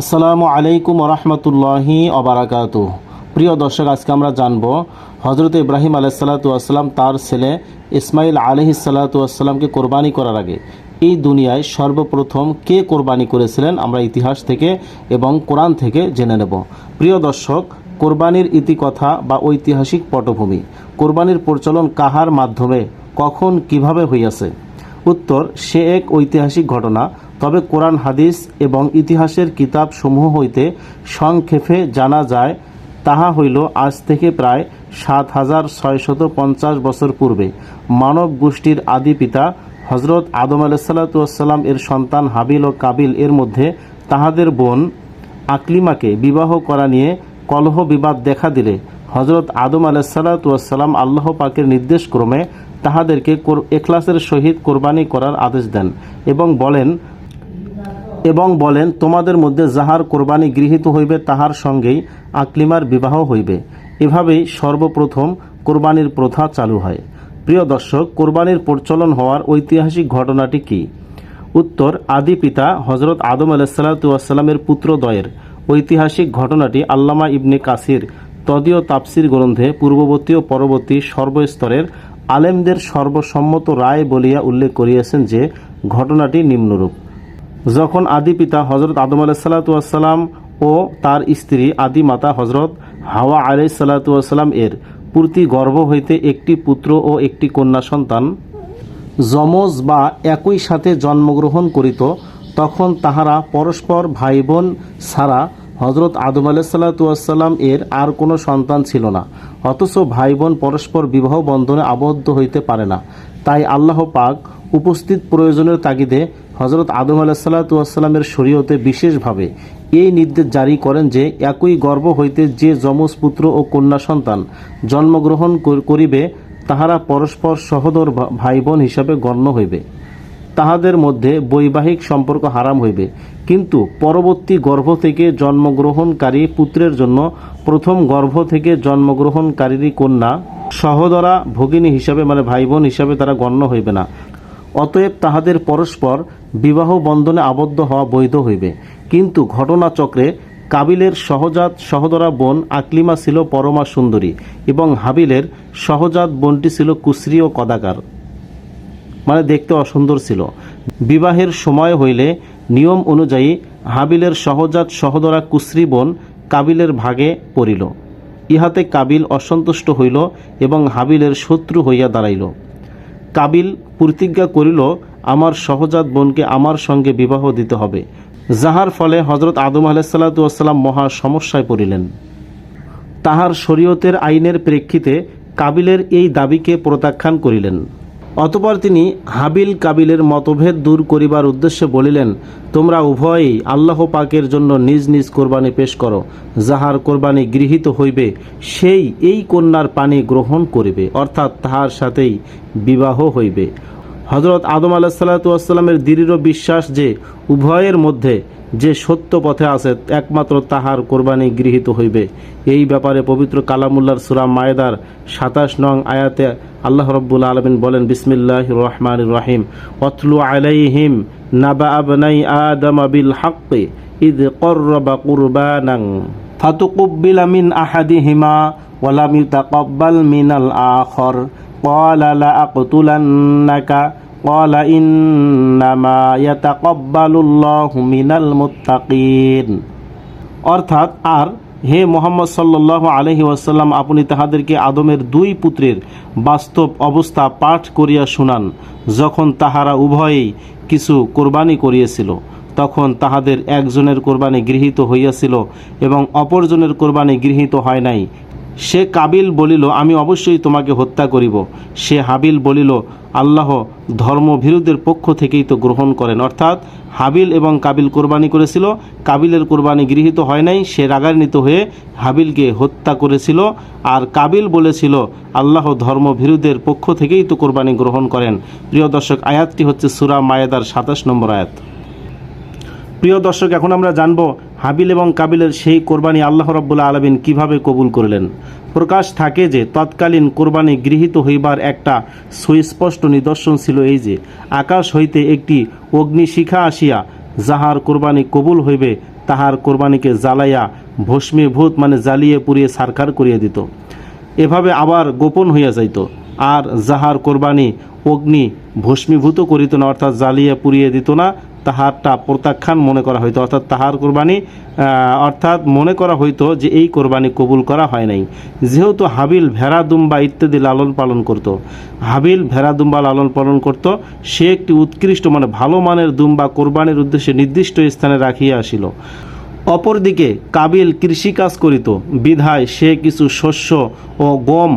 আসসালামু আলাইকুম রহমতুল্লাহি অবরাকাত প্রিয় দর্শক, আজকে আমরা জানব হজরত ইব্রাহিম আলাইসাল্লাতুয়াসাল্লাম তার ছেলে ইসমাইল আলহিসাল্লাতুয়াসাল্লামকে কোরবানি করার আগে এই দুনিয়ায় সর্বপ্রথম কে কোরবানি করেছিলেন আমরা ইতিহাস থেকে এবং কোরআন থেকে জেনে নেব। প্রিয় দর্শক, কোরবানির ইতিকথা বা ঐতিহাসিক পটভূমি, কোরবানির প্রচলন কাহার মাধ্যমে, কখন কীভাবে হইয়াছে? উত্তর, সে এক ঐতিহাসিক ঘটনা। তবে কোরআন, হাদিস এবং ইতিহাসের কিতাব সমূহ হইতে সংক্ষেপে জানা যায়, তাহা হইল আজ থেকে প্রায় সাত হাজার ছয়শত পঞ্চাশ বছর পূর্বে। মানব গোষ্ঠীর আদি পিতা হজরত আদম আলাইসাল্লাতুয়াসাল্লাম এর সন্তান হাবিল ও কাবিল এর মধ্যে তাহাদের বোন আকলিমাকে বিবাহ করা নিয়ে কলহ বিবাদ দেখা দিলে হজরত আদম আলাইসাল্লাতুয়াসাল্লাম আল্লাহ পাকের নির্দেশ ক্রমে তাহাদেরকে এখলাসের সহিত কোরবানি করার আদেশ দেন এবং বলেন এবং বলেন, তোমাদের মধ্যে যাহার কোরবানি গৃহীত হইবে তাহার সঙ্গেই আকলিমার বিবাহ হইবে। এভাবেই সর্বপ্রথম কোরবানির প্রথা চালু হয়। প্রিয় দর্শক, কোরবানির প্রচলন হওয়ার ঐতিহাসিক ঘটনাটি কি? উত্তর, আদি পিতা হজরত আদম আলাইসাল্লাতুয়াসাল্লামের পুত্রদ্বয়ের ঐতিহাসিক ঘটনাটি আল্লামা ইবনে কাসির তদীয় তাপসির গ্রন্থে পূর্ববর্তী ও পরবর্তী সর্বস্তরের আলেমদের সর্বসম্মত রায় বলিয়া উল্লেখ করিয়াছেন যে, ঘটনাটি নিম্নরূপ। যখন আদি পিতা হজরত আদম আলাইসাল্লাতুয়াসাল্লাম ও তার স্ত্রী আদি মাতা হজরত হাওয়া আলাই আলাইসাল্লাতুয়াসাল্লাম এর পূর্তি গর্ভ হইতে একটি পুত্র ও একটি কন্যা সন্তান যমজ বা একই সাথে জন্মগ্রহণ করিত, তখন তাহারা পরস্পর ভাই বোন ছাড়া হজরত আদম আলাইসাল্লাতুয়াসাল্লাম এর আর কোনো সন্তান ছিল না। অথচ ভাই বোন পরস্পর বিবাহ বন্ধনে আবদ্ধ হইতে পারে না। তাই আল্লাহ পাক উপস্থিত প্রয়োজনের তাগিদে হজরত আদম আলাহিসাল্লাতুয়াসাল্লামের শরীয়তে বিশেষভাবে এই নির্দেশ জারি করেন যে, একই গর্ভ হইতে যে যমজ পুত্র ও কন্যা সন্তান জন্মগ্রহণ করিবে, তাহারা পরস্পর সহোদর ভাই বোন হিসাবে গণ্য হইবে। তাহাদের মধ্যে বৈবাহিক সম্পর্ক হারাম হইবে। কিন্তু পরবর্তী গর্ভ থেকে জন্মগ্রহণকারী পুত্রের জন্য প্রথম গর্ভ থেকে জন্মগ্রহণকারী কন্যা সহোদরা ভগিনী হিসাবে মানে ভাই বোন হিসাবে তারা গণ্য হইবে না। অতএব তাহাদের পরস্পর বিবাহ বন্ধনে আবদ্ধ হওয়া বৈধ হইবে। কিন্তু ঘটনাচক্রে কাবিলের সহজাত সহদরা বোন আকলিমা ছিল পরমা সুন্দরী এবং হাবিলের সহজাত বোনটি ছিল কুশ্রী ও কদাকার। মানে দেখতে অসুন্দর ছিল। বিবাহের সময় হইলে নিয়ম অনুযায়ী হাবিলের সহজাত সহদরা কুশ্রী বোন কাবিলের ভাগে পড়িল। ইহাতে কাবিল অসন্তুষ্ট হইল এবং হাবিলের শত্রু হইয়া দাঁড়াইল। কাবিল প্রতিজ্ঞা করিল, আমার সহজাত বোনকে আমার সঙ্গে বিবাহ দিতে হবে। যাহার ফলে হজরত আদম আলাইসাল্লাতুয়াসাল্লাম মহা সমস্যায় পড়িলেন। তাহার শরীয়তের আইনের প্রেক্ষিতে কাবিলের এই দাবিকে প্রত্যাখ্যান করিলেন। অতপর তিনি হাবিল কাবিলের মতভেদ দূর করিবার উদ্দেশ্যে বলিলেন, তোমরা উভয়েই আল্লাহ পাকের জন্য নিজ নিজ কোরবানি পেশ করো। যাহার কোরবানি গৃহীত হইবে, সেই এই কন্যার পানি গ্রহণ করিবে, অর্থাৎ তাহার সাথেই বিবাহ হইবে। হজরত আদম আলাহ আলাহিসাল্লাতুয়াসাল্লামের দৃঢ় বিশ্বাস যে উভয়ের মধ্যে যে সত্য পথে আছে একমাত্র তাহার কোরবানি গৃহীত হইবে এই ব্যাপারে পবিত্র কালামুল্লার সুরা মায়েদার সাতাশ নং আয়াতে আল্লাহ রব্বুল আলমিন বলেন বিসমিল্লাহ রহমান রহিম অতলু আলাইহিম নাবা আবনাই আদম বিল হাক্কি ইদ কর্রবা কুরবানাং ফাতুকুব্বিলা মিন আহাদিহিমা ওয়ালাম ইউতাকাব্বাল মিনাল আখর قال لأقتلنك قال إنما يتقبل الله من المتقين অর্থাৎ আর হে মোহাম্মদ সাল্লাহ আলহি ওয়াসাল্লাম আপনি তাহাদেরকে আদমের দুই পুত্রের বাস্তব অবস্থা পাঠ করিয়া শুনান যখন তাহারা উভয়েই কিছু কোরবানি করিয়েছিল তখন তাহাদের একজনের কোরবানি গৃহীত হইয়াছিল এবং অপরজনের কোরবানি গৃহীত হয় নাই সে কাবিল বলিল, আমি অবশ্যই তোমাকে হত্যা করিব। সে হাবিল বলিল, আল্লাহ ধর্মভীরুদের পক্ষ থেকেই তো গ্রহণ করেন। অর্থাৎ হাবিল এবং কাবিল কোরবানি করেছিল, কাবিলের কোরবানি গৃহীত হয় নাই, সে রাগান্বিত হয়ে হাবিলকে হত্যা করেছিল। আর কাবিল বলেছিল, আল্লাহ ধর্মভীরুদের পক্ষ থেকেই তো কোরবানি গ্রহণ করেন। প্রিয় দর্শক, আয়াতটি হচ্ছে সুরা মায়েদার সাতাশ নম্বর আয়াত। প্রিয় দর্শক, এখন আমরা জানব হাবিল এবং কাবিলের সেই কোরবানি আল্লাহ রব্বুল্লা আলমিন কীভাবে কবুল করলেন? প্রকাশ থাকে যে, তৎকালীন কোরবানি গৃহীত হইবার একটা সুস্পষ্ট নিদর্শন ছিল এই যে, আকাশ হইতে একটি অগ্নিশিখা আসিয়া যাহার কোরবানি কবুল হইবে, তাহার কোরবানিকে জ্বালাইয়া ভস্মীভূত মানে জ্বালিয়ে পুড়িয়ে সারখার করিয়া দিত। এভাবে আবার গোপন হইয়া যাইত। আর যাহার কোরবানি অগ্নি ভস্মীভূত করিত না, অর্থাৎ জ্বালিয়ে পুড়িয়ে দিত না তাহারটা প্রত্যাখ্যান মনে করা হইতো, অর্থাৎ তাহার কোরবানি অর্থাৎ মনে করা হইতো যে এই কোরবানি কবুল করা হয় নাই। যেহেতু হাবিল ভেড়া, দুম্বা ইত্যাদি লালন পালন করত, হাবিল ভেড়া, দুম্বা লালন পালন করত, সে একটি উৎকৃষ্ট মানে ভালো মানের দুম্বা কোরবানির উদ্দেশ্যে নির্দিষ্ট স্থানে রাখিয়া আসিল। অপরদিকে কাবিল কৃষিকাজ করিত, বিধায় সে কিছু শস্য ও গম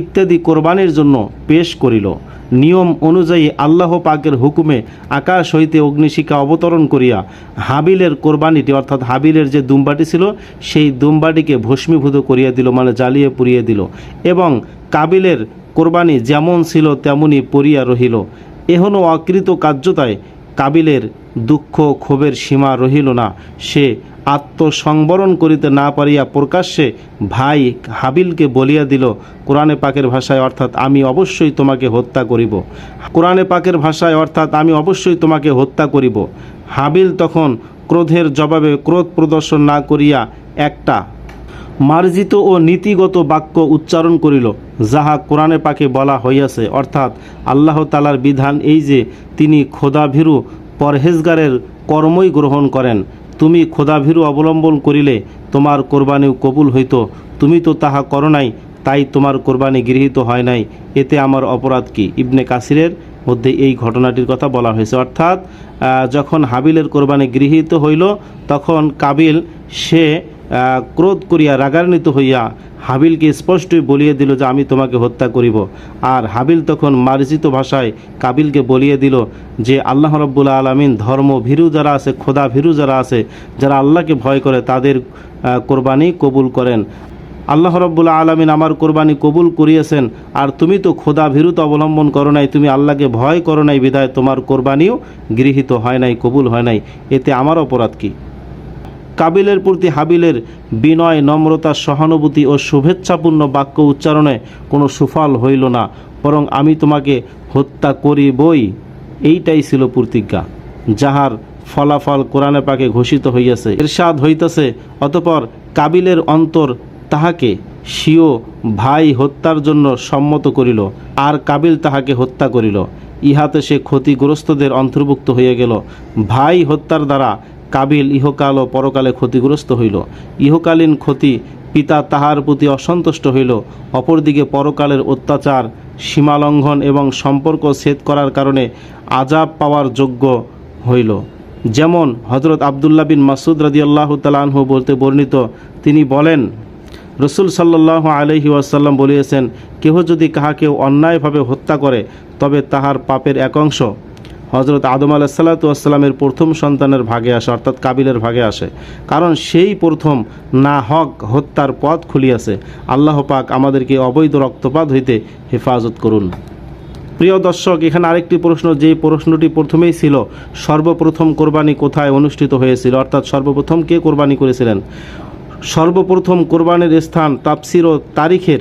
ইত্যাদি কোরবানির জন্য পেশ করিল। নিয়ম অনুযায়ী আল্লাহ পাকের হুকুমে আকাশ হইতে অগ্নিশিখা অবতরণ করিয়া হাবিলের কোরবানিটি, অর্থাৎ হাবিলের যে দুম্বাটি ছিল, সেই দুম্বাটিকে ভস্মীভূত করিয়া দিল মানে জ্বালিয়ে পুড়িয়ে দিল। এবং কাবিলের কোরবানি যেমন ছিল, তেমনই পড়িয়া রহিল। এহনও অকৃত কার্যতায় কাবিলের দুঃখ ক্ষোভের সীমা রহিল না। সে আত্মসংবরণ করিতে না পারিয়া প্রকাশ্যে ভাই হাবিলকে বলিয়া দিল, কোরআনে পাকের ভাষায় অর্থাৎ আমি অবশ্যই তোমাকে হত্যা করিব। কোরআনে পাকের ভাষায় অর্থাৎ আমি অবশ্যই তোমাকে হত্যা করিব। হাবিল তখন ক্রোধের জবাবে ক্রোধ প্রদর্শন না করিয়া একটা মার্জিত ও নীতিগত বাক্য উচ্চারণ করিল, যাহা কোরআনে পাকে বলা হইয়াছে। অর্থাৎ আল্লাহ তালার বিধান এই যে, তিনি খোদাভীরু পরহেজগারের কর্মই গ্রহণ করেন। তুমি খোদাভীরু অবলম্বন করিলে তোমার কোরবানি কবুল হইত। তুমি তো তাহা করো নাই, তাই তোমার কোরবানি গৃহীত হয় নাই। এতে আমার অপরাধ কি? ইবনে কাসিরের মধ্যে এই ঘটনাটির কথা বলা হয়েছে। অর্থাৎ যখন হাবিলের কোরবানি গৃহীত হইল, তখন কাবিল সে ক্রোধ করিয়া রাগান্বিত হইয়া হাবিলকে স্পষ্টই বলিয়ে দিল যে আমি তোমাকে হত্যা করিব। আর হাবিল তখন মার্জিত ভাষায় কাবিলকে বলিয়ে দিল যে আল্লাহ রব্বুল আলমিন ধর্ম ভীরু যারা আছে, খোদা ভীরু যারা আছে, যারা আল্লাহকে ভয় করে, তাদের কোরবানি কবুল করেন। আল্লাহ রব্বুল আলমিন আমার কোরবানি কবুল করিয়েছেন, আর তুমি তো খোদা ভীরুত অবলম্বন করো নাই, তুমি আল্লাহকে ভয় করো নাই, বিধায় তোমার কোরবানিও গৃহীত হয় নাই, কবুল হয় নাই। এতে আমার অপরাধ কী? কাবিলের প্রতি হাবিলের বিনয়, নম্রতা, সহানুভূতি ও শুভেচ্ছাপূর্ণ বাক্য উচ্চারণে কোনো সুফল হইল না। বরং আমি তোমাকে হত্যা করিবই। এইটাই ছিল প্রতিজ্ঞা, যাহার ফলাফল কোরআনে পাকে ঘোষিত হইয়াছে। এরশাদ হইতেছে, অতপর কাবিলের অন্তর তাহাকে স্বীয় ভাই হত্যার জন্য সম্মত করিল, আর কাবিল তাহাকে হত্যা করিল। ইহাতে সে ক্ষতিগ্রস্তদের অন্তর্ভুক্ত হইয়া গেল। ভাই হত্যার দ্বারা কাবিল ইহকাল ও পরকালে ক্ষতিগ্রস্ত হইল। ইহকালীন ক্ষতি পিতা তাহার প্রতি অসন্তুষ্ট হইল। অপরদিকে পরকালের অত্যাচার, সীমালঙ্ঘন এবং সম্পর্ক ছেদ করার কারণে আজাব পাওয়ার যোগ্য হইল। যেমন হজরত আবদুল্লাহ বিন মাসুদ রাদিয়াল্লাহু তালানহু বলতে বর্ণিত, তিনি বলেন, রসুল সাল্লাহ আলহি ওয়াসাল্লাম বলিয়েছেন, কেহ যদি কাহাকেও অন্যায়ভাবে হত্যা করে, তবে তাহার পাপের এক অংশ হজরত আদম আলাহিসাল্লাতুয়াসাল্লামের প্রথম সন্তানের ভাগে আসে, অর্থাৎ কাবিলের ভাগে আসে। কারণ সেই প্রথম না হক হত্যার পথ খুলিয়াছে। আল্লাহ পাক আমাদেরকে অবৈধ রক্তপাত হইতে হেফাজত করুন। প্রিয় দর্শক, এখানে আরেকটি প্রশ্ন, যে প্রশ্নটি প্রথমেই ছিল, সর্বপ্রথম কোরবানি কোথায় অনুষ্ঠিত হয়েছিল? অর্থাৎ সর্বপ্রথম কে কোরবানি করেছিলেন? সর্বপ্রথম কোরবানির স্থান তাপসির ও তারিখের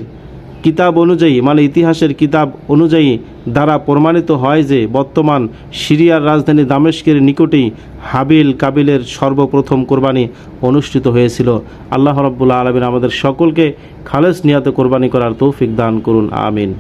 কিতাব অনুযায়ী মানে ইতিহাসের কিতাব অনুযায়ী দ্বারা প্রমাণিত হয় যে বর্তমান সিরিয়ার রাজধানী দামেস্কের নিকটেই হাবিল কাবিলের সর্বপ্রথম কোরবানি অনুষ্ঠিত হয়েছিল। আল্লাহ রব্বুল্লা আলমিন আমাদের সকলকে খালেস নিয়াতে কোরবানি করার তৌফিক দান করুন, আমিন।